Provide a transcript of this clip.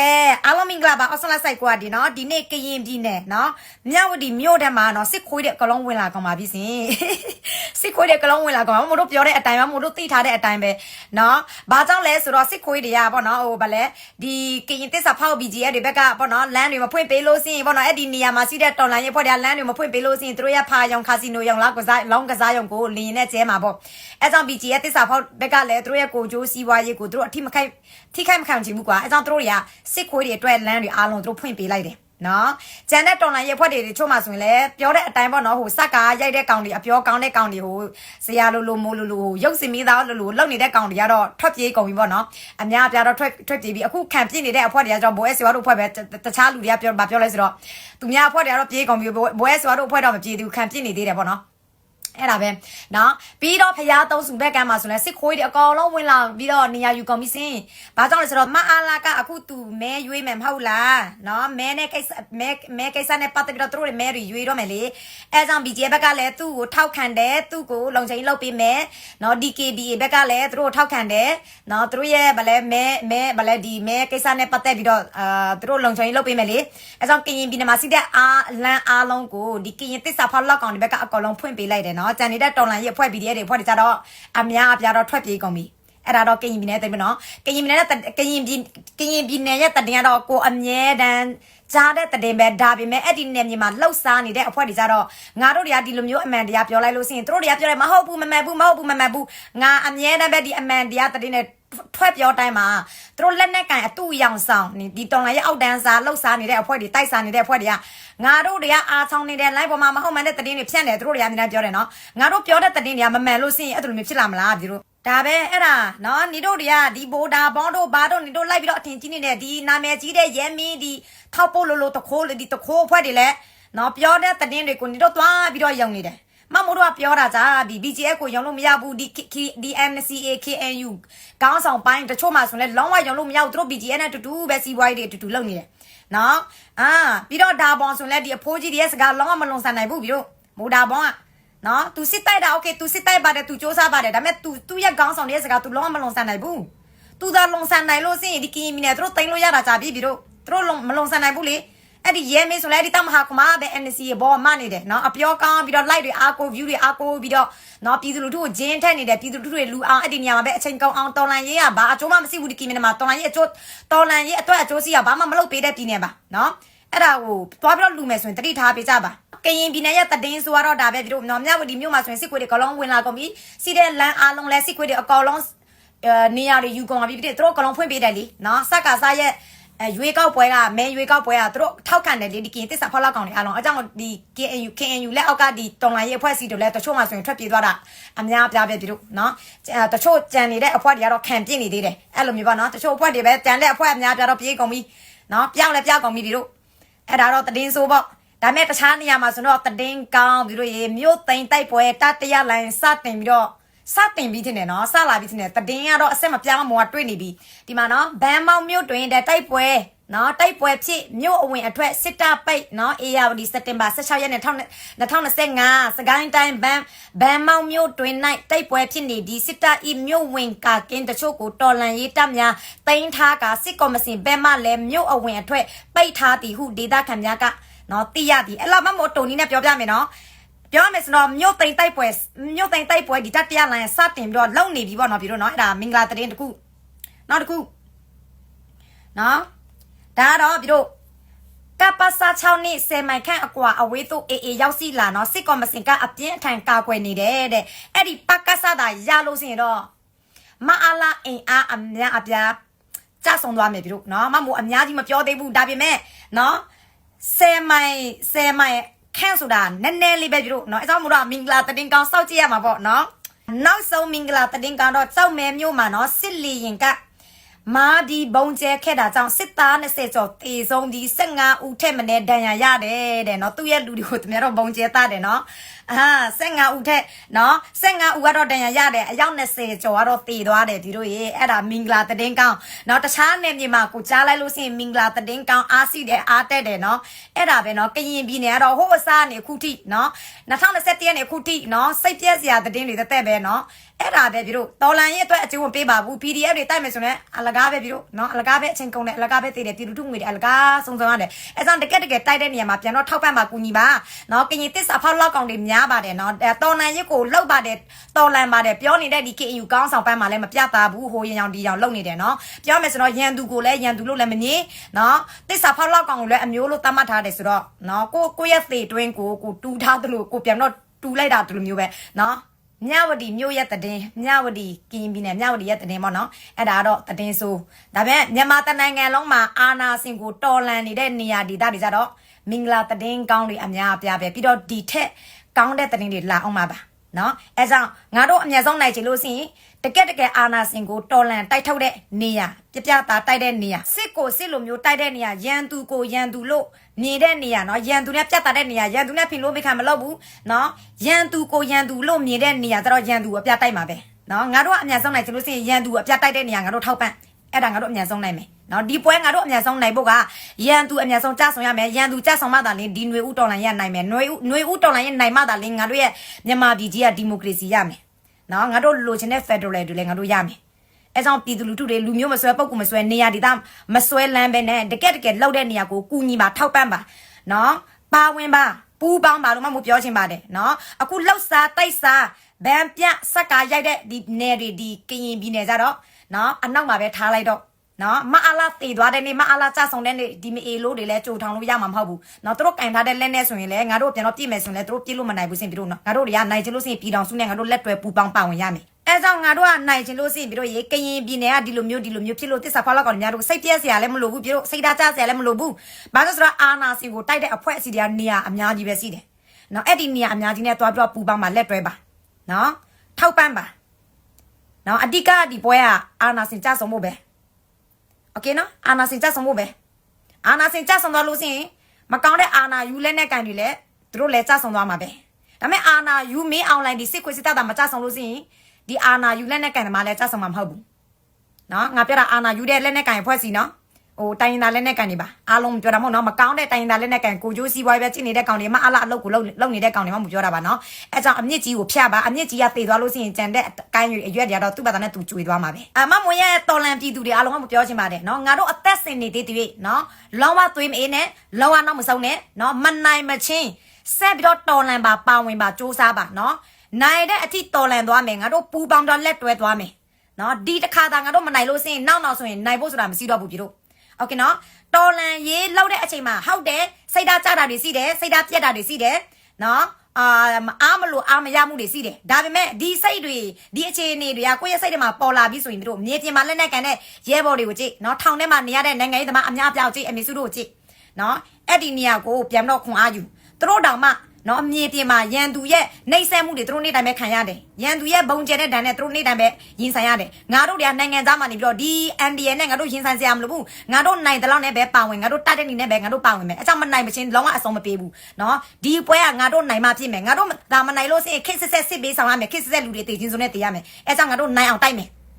ကဲအားလုံးမင်္ဂလာပါအော်ဆလာဆိုင်ကွာဒီနော်ဒီနေ့ကရင်ပြည်နယ်နော်မြဝတီမြို့ထဲမှာနော်စစ်ခွေးတဲ့ကလုံးဝင်လာကောင်ပါပြီစင်စစ်ခွေးတဲ့ကလုံးဝင်လာကောင်မို့တို့ပြောတဲ့အတိုင်းပဲမို့တို့သိထားတဲ့အတိုင်းပဲနော်ဘာကြောင့်လဲဆိုတော့စစ်ခွေးတွေကပေါ့နော်ဟိုဗလဲဒီကရင်တစ္ဆာဖောက်ဘီဂျီရဲ့တွေဘက်ကပေါ့နော်လမ်းတွေမဖွင့်ပေးလို့စင်ပေါ့နော်အဲ့ဒီနေရာမှာစီးတဲ့တော်လိုင်းရဲ့ဖွဲ့တဲ့လမ်းတွေမဖွင့်ပေးလို့စင်သူတို့ရဖာယောင်ခါစီနိုယောင်လာကစားလောင်းကစားယောင်ကိုလင်းနဲ့ကျဲမှာပေါ့အဲ့ကြောင့်ဘီဂျီရဲ့တစ္ဆာဖောက်ဘက်ကလည်းသူတို့ရဲ့ကိုကျိုးစီးပွားရေးကိုသူတို့အထိမခိုက်ထိခိုက်မခံချင်ဘူးကွာအဲ့ကြောင့်သူတို့တွေကစစ်ခွေးတွေအတွက်လမ်းတွေအားလုံးသူတို့ဖွင့်ပေးလိုက်တယ်နော်ကျန်တဲ့တော်လိုင်းရဲ့ဖွဲ့တွေတွေချို့မှဆိုရင်လည်းပြောတဲ့အတိုင်းပေါ့နော်ဟိုစက်ကားရိုက်တဲ့ကောင်တွေအပြောကောင်းတဲ့ကောင်တွေဟိုဇရာလိုလိုမိုးလိုလိုဟိုရုပ်စင်မီသားလိုလိုလောက်နေတဲ့ကောင်တွေကတော့ထွက်ပြေးကုန်ပြီပေါ့နော်အများအပြားတော့ထွက်ထွက်ပြေးပြီအခုခံပြစ်နေတဲ့အဖွဲ့တွေကကျတော့ဘိုးအဲဆွာတို့အဖွဲ့ပဲတခြားလူတွေကပြောဘာပြောလဲဆိုတော့သူများအဖွဲ့တွေကတော့ပြေးကုန်ပြီဘိုးအဲဆွာတို့အဖွဲ့တော့မပြေးသေးဘူးခံပြစ်နေသေးတယ်ပေါ့နော် အဲ့ဒါပဲเนาะပြီးတော့ဖျားသုံးစုဘက်ကမ်းမှာဆိုလဲစစ်ခွေးတွေအကောင်လုံးဝင်လာပြီးတော့နေရာယူကုန်ပြီစင်ဘာကြောင့်လဲဆိုတော့မအားလာကအခုသူမဲရွေးမယ်မဟုတ်လားเนาะမဲနဲ့ကိစ္စမဲမဲကိစ္စနဲ့ပတ်သက်ပြီးတော့သူတို့တွေမဲတွေရွေးတော့မယ်လေအဲကြောင့် BGF ဘက်ကလည်းသူ့ကိုထောက်ခံတယ်သူ့ကိုလုံချိန်လောက်ပေးမယ်เนาะ DKDA ဘက်ကလည်းသူတို့ကိုထောက်ခံတယ်เนาะသူတို့ရဲ့ဗလဲမဲမဲဗလဲဒီမဲကိစ္စနဲ့ပတ်သက်ပြီးတော့အာသူတို့လုံချိန်လောက်ပေးမယ်လေအဲကြောင့်ကရင်ပြည်နယ်မှာစီးတဲ့အားလန်အားလုံးကိုဒီကရင်တစ္ဆာဖောက်လောက်ကောင်ဒီဘက်ကအကောင်လုံးဖွင့်ပေးလိုက်တယ်เนาะ าะကြံနေတဲ့တော်လန်ရဲ့အဖွဲ့ BDF တွေအဖွဲ့တွေကြတော့အများအပြားတော့ထွက်ပြေးကုန်ပြီအဲ့ဒါတော့ကရင်ပြည်နယ်တိတ်မနော်ကရင်ပြည်နယ်နဲ့ကရင်ပြည်ကရင်ပြည်နယ်ရဲ့တတင်ကတော့ကိုအမြဲတမ်းကြားတဲ့တတင်ပဲဒါပေမဲ့အဲ့ဒီနယ်မြေမှာလှုပ်ရှားနေတဲ့အဖွဲ့တွေကြတော့ငါတို့တွေကဒီလိုမျိုးအမှန်တရားပြောလိုက်လို့ရှိရင်တို့တွေကပြောတယ်မဟုတ်ဘူးမမှန်ဘူးမဟုတ်ဘူးမမှန်ဘူးငါအမြဲတမ်းပဲဒီအမှန်တရားတတ င်နဲ့ထွက်ပြောတိုင်းမှာသူတို့လက်နဲ့ကန်အတူရောင်ဆောင်ဒီတော်လိုင်းရဲ့အောက်တန်းစားလှုပ်ရှားနေတဲ့အဖွဲ့တွေတိုက်စားနေတဲ့အဖွဲ့တွေကငါတို့တွေကအားဆောင်နေတဲ့ live ပေါ်မှာမဟုတ်မှန်တဲ့တည်င်းတွေဖြန့်တယ်သူတို့တွေကအနေနဲ့ပြောတယ်နော်ငါတို့ပြောတဲ့တည်င်းတွေကမမှန်လို့ရှိရင်အဲ့လိုမျိုးဖြစ်လာမလားဒီလိုဒါပဲအဲ့ဒါနော်ညီတို့တွေကဒီဘိုဒါဘောင်းတို့ဘာတို့ညီတို့လိုက်ပြီးတော့အထင်ကြီးနေတဲ့ဒီနာမည်ကြီးတဲ့ရဲမင်းဒီထောက်ပို့လို့လို့တခိုးလေဒီတခိုးအဖွဲ့တွေလည်းနော်ပြောတဲ့တည်င်းတွေကိုညီတို့သွားပြီးတော့ယုံနေတယ် မမို့တော့ပြောတာကြာဒီ BGF ကိုရုံလို့မရဘူးဒီ DNCA KNU ကောင်းဆောင်ပိုင်းတချို့မှဆိုလဲလုံးဝရုံလို့မရဘူးသူတို့ BGF နဲ့တူတူပဲစီးပွားရေးတွေတူတူလုပ်နေတယ်နော်အာပြီးတော့ဒါဘောင်ဆိုလဲဒီအဖိုးကြီးတွေရဲ့စကားလုံးဝမလုံဆန်နိုင်ဘူးပြီးတော့မိုဒါဘောင်ကနော် तू စစ်တိုက်တာ okay तू စစ်တိုက်ပါတယ် तू စူးစမ်းပါတယ်ဒါပေမဲ့ तू သူ့ရဲ့ကောင်းဆောင်တွေရဲ့စကား तू လုံးဝမလုံဆန်နိုင်ဘူး तू သာလုံဆန်နိုင်လို့စရင်ဒီကင်းမီနဲ့သူတို့တင်လို့ရတာကြာပြီပြီးတော့သူတို့လုံမလုံဆန်နိုင်ဘူးလေ အဲ့ဒီရဲမေးဆိုလဲအဲ့ဒီတမဟာကမားပဲ NC ရဲ့ဘောမနေတယ်နော်အပြောကောင်းပြီးတော့ light တွေအားကို view တွေအားကိုပြီးတော့နော်ပြည်သူလူထုကိုဂျင်းထက်နေတယ်ပြည်သူလူထုတွေလူအောင်အဲ့ဒီနေရာမှာပဲအချိန်ကောင်းအောင်တော်လန်ရေးကဘာအကျိုးမှမရှိဘူးဒီကီမီနဲ့မှာတော်လန်ရေးအကျိုးတော်လန်ရေးအတွက်အကျိုးစီကဘာမှမလုပ်ပေးတဲ့ပြည်နယ်ပါနော်အဲ့ဒါကိုသွားပြီးတော့လူမယ်ဆိုရင်တတိထားပေးကြပါကရင်ပြည်နယ်ရဲ့တည်င်းဆိုတော့ဒါပဲပြီးတော့နော်မြဝတီမြို့မှာဆိုရင်စစ်ခွေးတွေကလုံးဝင်လာကုန်ပြီစီးတဲ့လမ်းအားလုံးလဲစစ်ခွေးတွေအကောင်လုံးအဲနေရာတွေယူကုန်ပါပြီပြီးတော့သူတို့ကလုံးဖွင့်ပေးတယ်လीနော်စက်ကစားရဲ့ အဲရွေးကောက်ပွဲကမဲရွေးကောက်ပွဲကသူတို့ထောက်ခံတယ်လေဒီကရင်တစ္ဆာဖောက်လောက်ကောင်တွေအားလုံးအကြောင်းဒီ KNU KNU လက်အောက်ကဒီတော်လိုင်းရဲ့အဖွဲ့အစည်းတွေလည်းတချို့မှဆိုရင်ထွက်ပြေးသွားတာအများအပြားပဲဒီတို့နော်အဲတချို့ကြံနေတဲ့အဖွဲ့တွေကတော့ခံပြစ်နေသေးတယ်အဲ့လိုမျိုးပေါ့နော်တချို့အဖွဲ့တွေပဲကြံတဲ့အဖွဲအများအပြားတော့ပြေးကုန်ပြီနော်ပြောင်းလဲပြောင်းကုန်ပြီဒီတို့အဲ့ဒါတော့တည်င်းဆိုပေါ့ဒါမဲ့တခြားနေရာမှာဆိုတော့တည်င်းကောင်းပြီးတို့ရေမြို့သိမ်းတိုက်ပွဲတတရလိုင်းစတင်ပြီးတော့ စတင်ပြီးတင်တယ်နော်စလာပြီးတင်တယ်တည်င်းကတော့အဆက်မပြောင်းမောတွေ့နေပြီဒီမှာနော်ဘန်မောင်မြို့တွင်တဲ့တိုက်ပွဲနော်တိုက်ပွဲဖြစ်မြို့အဝင်အထွက်စစ်တာပိတ်နော်အေယာဝတီစက်တင်ဘာ16ရက်နေ့2025စကိုင်းတိုင်းဘန်ဘန်မောင်မြို့တွင်၌တိုက်ပွဲဖြစ်နေဒီစစ်တာဤမြို့ဝင်ကာကင်းတချို့ကိုတော်လန်ရေးတပ်များတင်ထားကစစ်ကော်မရှင်ဘက်မှလည်းမြို့အဝင်အထွက်ပိတ်ထားသည်ဟုဒေသခံများကနော်သိရသည်အဲ့လောက်မှမို့တုံနီနဲ့ပြောပြမယ်နော် ပြောမယ်ဆိုတော့မြို့သိမ့်တိုက်ပွဲမြို့သိမ့်တိုက်ပွဲဒီတတိယလိုင်းစတင်ပြီးတော့လုံနေပြီပေါ့နော်ပြီးတော့နော်အဲ့ဒါမင်္ဂလာတရင်တခုနောက်တခုနော်ဒါကတော့ပြီးတော့ကပ္ပစာ6နှစ်10မိုင်ခန့်အကွာအဝေးသို့အေးအေးရောက်စီလာနော်စစ်ကော်မရှင်ကအပြင်းအထန်ကာကွယ်နေတယ်တဲ့အဲ့ဒီပကဆတာရလို့ဆိုရင်တော့မအားလာအင်အားအများအပြားကြဆုံသွားမယ်ပြီးတော့နော်မမို့အများကြီးမပြောသေးဘူးဒါပေမဲ့နော်10မိုင်10မိုင် ခန့်ဆိုတာနည်းနည်းလေးပဲပြီးတော့နော်အဲကြောင့်မို့တော့မင်္ဂလာတတင်ကောင်းစောက်ကြည့်ရမှာပေါ့နော်နောက်ဆုံးမင်္ဂလာတတင်ကောင်းတော့စောက်မဲမျိုးမှာနော်စစ်လီရင်က မာဒီဘုံကျဲခဲ့တာကြောင့်စစ်သား20ကျော်တေဆုံးပြီး15ဦးထက်မနည်းဒဏ်ရာရတယ်တဲ့နော်သူ့ရဲ့လူတွေကိုတမရတော့ဘုံကျဲသားတယ်နော်အာ15ဦးထက်နော်15ဦးကတော့ဒဏ်ရာရတယ်အယောက်20ကျော်ကတော့တေသွားတယ်ဒီတို့ရေအဲ့ဒါမင်္ဂလာတည်င်းကောင်းနော်တခြားနယ်မြေမှာကိုကြားလိုက်လို့ရှိရင်မင်္ဂလာတည်င်းကောင်းအားစီတယ်အားတက်တယ်နော်အဲ့ဒါပဲနော်ကရင်ပြည်နယ်ကတော့ဟိုအစားနေခုထိနော်2021ရက်နေခုထိနော်စိတ်ပြက်စရာတည်င်းတွေတက်တက်ပဲနော်အဲ့ဒါပဲပြီးတော့တော်လန်ရဲ့အတွက်အကျိုးမပေးပါဘူး PDF တွေတိုက်မယ်ဆိုရင်အလကားပဲပြီးတော့နော်အလကားပဲအချင်းကုန်တယ်အလကားပဲတည်တယ်ပြည်သူထုငွေတွေအလကားစုံစုံရတယ်အဲ့ကြောင့်တကက်တကယ်တိုက်တဲ့နေရာမှာပြန်တော့ထောက်ပံ့ပါကူညီပါနော်ကရင်တစ္ဆာဖောက်လောက်ကောင်တွေများပါတယ်နော်တော်လန်ရဲ့ကိုလောက်ပါတယ်တော်လန်ပါတယ်ပြောနေတဲ့ဒီ KU ကောင်းဆောင်ပန်းမှာလည်းမပြတာဘူးဟိုရင်ရောင်ဒီရောင်လုံနေတယ်နော်ပြောမယ်ဆိုတော့ရန်သူကိုလည်းရန်သူလို့လည်းမငြင်းနော်တစ္ဆာဖောက်လောက်ကောင်ကိုလည်းအမျိုးလို့သတ်မှတ်ထားတယ်ဆိုတော့နော်ကိုကိုရဲ့သေတွင်းကိုကိုတူထားသလိုကိုပြန်တော့တူလိုက်တာဒီလိုမျိုးပဲနော် မြဝတီမြို့ရဲ့တည်င်းမြဝတီကရင်ပြည်နယ်မြဝတီရဲ့တည်င်းပေါ့နော်အဲ့ဒါကတော့တည်င်းဆိုဒါပေမဲ့မြန်မာတနိုင်ငံလုံးမှာအာနာစင်ကိုတော်လန်နေတဲ့နေရာဒေသတွေကြတော့မင်္ဂလာတည်င်းကောင်းတွေအများအပြားပဲပြီးတော့ဒီထက်ကောင်းတဲ့တည်င်းတွေလာအောင်ပါပါ နော်အဲကြောင့်ငါတို့အမြတ်ဆုံးနိုင်ချင်လို့ရှိရင်တကက်တကယ်အာနာစင်ကိုတော်လန်တိုက်ထုတ်တဲ့နေရာပြပြသားတိုက်တဲ့နေရာစစ်ကိုစစ်လိုမျိုးတိုက်တဲ့နေရာရန်သူကိုရန်သူလို့မြင်တဲ့နေရာနော်ရန်သူနဲ့ပြတ်တာတဲ့နေရာရန်သူနဲ့ဖင်လို့မခံမလုပ်ဘူးနော်ရန်သူကိုရန်သူလို့မြင်တဲ့နေရာကျတော့ရန်သူအပြတ်တိုက်မှာပဲနော်ငါတို့ကအမြတ်ဆုံးနိုင်ချင်လို့ရှိရင်ရန်သူအပြတ်တိုက်တဲ့နေရာငါတို့ထောက်ပံ့အဲ့ဒါငါတို့အမြတ်ဆုံးနိုင်မယ် နော်ဒီပွဲငါတို့အမြတ်ဆုံးနိုင်ဖို့ကရန်သူအမြတ်ဆုံးကြဆောင်ရမယ်ရန်သူကြဆောင်မှသာလင်းဒီຫນွေဥတော်လိုင်းရနိုင်မယ်ຫນွေဥຫນွေဥတော်လိုင်းရနိုင်မှသာလင်းငါတို့ရဲ့မြန်မာပြည်ကြီးကဒီမိုကရေစီရမယ်နော်ငါတို့လိုချင်တဲ့ Federal တွေလည်းငါတို့ရမယ်အဲကြောင့်ပြည်သူလူထုတွေလူမျိုးမဆွဲပုတ်ကူမဆွဲနေရာဒေသမဆွဲလန်းပဲနဲ့တကက်တကယ်လောက်တဲ့နေရာကိုကူညီပါထောက်ပံ့ပါနော်ပါဝင်ပါပူပေါင်းပါလို့မှမပြောချင်ပါတယ်နော်အခုလှုပ်စားတိုက်စားဗန်ပြစက်ကာရိုက်တဲ့ဒီနယ်တွေဒီကရင်ပြည်နယ်ကြတော့နော်အနောက်မှာပဲထားလိုက်တော့ နော်မအားလာတေသွားတဲ့နေ့မအားလာကြဆောင်တဲ့နေ့ဒီမအေလို့တွေလည်းကြိုထောင်လို့ရမှာမဟုတ်ဘူးနော်သူတို့ကင်ထားတဲ့လက်နဲ့ဆိုရင်လည်းငါတို့ပြန်တော့ပြည့်မယ်ဆိုရင်လည်းသူတို့ပြည့်လို့မနိုင်ဘူးစင်ပြီးတော့နော်ငါတို့တွေကနိုင်ချင်လို့စင်ပြည်တော်စုနဲ့ငါတို့လက်တွဲပူပေါင်းပါဝင်ရမယ်အဲကြောင့်ငါတို့ကနိုင်ချင်လို့စင်ပြီးတော့ရေကရင်ပြည်နယ်ကဒီလိုမျိုးဒီလိုမျိုးဖြစ်လို့တစ္ဆာဖောက်လောက်ကောင်များတို့စိတ်ပြက်စရာလည်းမလိုဘူးပြီးတော့စိတ်ဓာတ်ကျစရာလည်းမလိုဘူးဘာလို့ဆိုတော့အာနာစင်ကိုတိုက်တဲ့အဖွဲ့အစည်းတွေကနေရာအများကြီးပဲရှိတယ်နော်အဲ့ဒီနေရာအများကြီးနဲ့တွားပြီးတော့ပူပေါင်းပါလက်တွဲပါနော်ထောက်ပံ့ပါနော်အဓိကဒီပွဲကအာနာစင်ကြဆုံးဖို့ပဲ โอเคနော်အာနာစင်ကြဆောင်ဖို့ပဲအာနာစင်ကြဆောင်သွားလို့ရှိရင်မကောင်းတဲ့အာနာယူလက်နဲ့ကန်တွေလည်းသူတို့လည်းကြဆောင်သွားမှာပဲဒါပေမဲ့အာနာယူမင်းအွန်လိုင်းဒီစစ်ခွေစစ်တပ်တာမကြဆောင်လို့ရှိရင်ဒီအာနာယူလက်နဲ့ကန်တွေမှလည်းကြဆောင်မှာမဟုတ်ဘူးနော်ငါပြောတာအာနာယူတဲ့လက်နဲ့ကန်ဖွဲ့စီနော် ဟိုတိုင်းရင်းသားလက်နဲ့ကန်တွေပါအားလုံးပြောတာမဟုတ်နော်မကောင်းတဲ့တိုင်းရင်းသားလက်နဲ့ကန်ကိုကျိုးစီးပွားပဲကြည့်နေတဲ့ကောင်တွေမှအလားအလုပ်ကိုလုပ်လုပ်နေတဲ့ကောင်တွေမှမပြောတာပါနော်အဲကြောင့်အမြင့်ကြီးကိုဖျက်ပါအမြင့်ကြီးကတေသွားလို့ရှိရင်ကြံတဲ့အကိုင်းရွယ်တွေကတော့သူ့ဘာသာနဲ့သူကျွေသွားမှာပဲအမမွေရဲ့တော်လန်ပြည်သူတွေအားလုံးကမပြောချင်ပါတယ်နော်ငါတို့အသက်စင်နေသေးသေးနော်လောဝသွေးမအေးနဲ့လောဝနောက်မဆုံးနဲ့နော်မနိုင်မချင်းဆက်ပြီးတော့တော်လန်ပါပါဝင်ပါစူးစမ်းပါနော်နိုင်တဲ့အထိတော်လန်သွားမယ်ငါတို့ပူပေါင်းတော့လက်တွဲသွားမယ်နော်ဒီတစ်ခါသာငါတို့မနိုင်လို့ရှိရင်နောက်နောက်ဆိုရင်နိုင်ဖို့ဆိုတာမရှိတော့ဘူးပြည်တို့ โอเคနော်တော်လန်ရေးလောက်တဲ့အချိန်မှာဟုတ်တယ်စိတ်ဓာတ်ကြတာတွေရှိတယ်စိတ်ဓာတ်ပြက်တာတွေရှိတယ်နော်အာအားမလို့အားမရမှုတွေရှိတယ်ဒါပေမဲ့ဒီစိတ်တွေဒီအခြေအနေတွေကကိုယ့်ရဲ့စိတ်တွေမှာပေါ်လာပြီဆိုရင်တို့မြေပြင်မှာလက်နဲ့ကန်တဲ့ရဲဘော်တွေကိုကြည့်နော်ထောင်ထဲမှာနေရတဲ့နိုင်ငံရေးသမားအများအပြားကိုကြည့်အမေစုတို့ကိုကြည့်နော်အဲ့ဒီနေရာကိုပြန်တော့ခွန်အားယူသူတို့တောင်မှ နော်အမြေပြင်မှာရန်သူရဲ့နှိမ့်ဆက်မှုတွေသူတို့နေ့တိုင်းပဲခံရတယ်ရန်သူရဲ့ဘုံကျဲတဲ့ဒဏ်နဲ့သူတို့နေ့တိုင်းပဲရင်ဆိုင်ရတယ်ငါတို့တွေကနိုင်ငံသားမှနေပြီးတော့ဒီ NDN နဲ့ငါတို့ရင်ဆိုင်စရာမလိုဘူးငါတို့နိုင်တဲ့လောက်နဲ့ပဲပါဝင်ငါတို့တတ်တဲ့နေနဲ့ပဲငါတို့ပါဝင်မယ်အကြောင်းမနိုင်မချင်းလုံးဝအဆုံးမပေးဘူးနော်ဒီပွဲကငါတို့နိုင်မှဖြစ်မယ်ငါတို့ဒါမနိုင်လို့ရှိရင်ခစ်စစ်ဆက်စစ်ပေးဆောင်ရမယ်ခစ်စစ်ဆက်လူတွေတည်ချင်းစုံနဲ့တည်ရမယ်အဲကြောင့်ငါတို့နိုင်အောင်တိုက်မယ်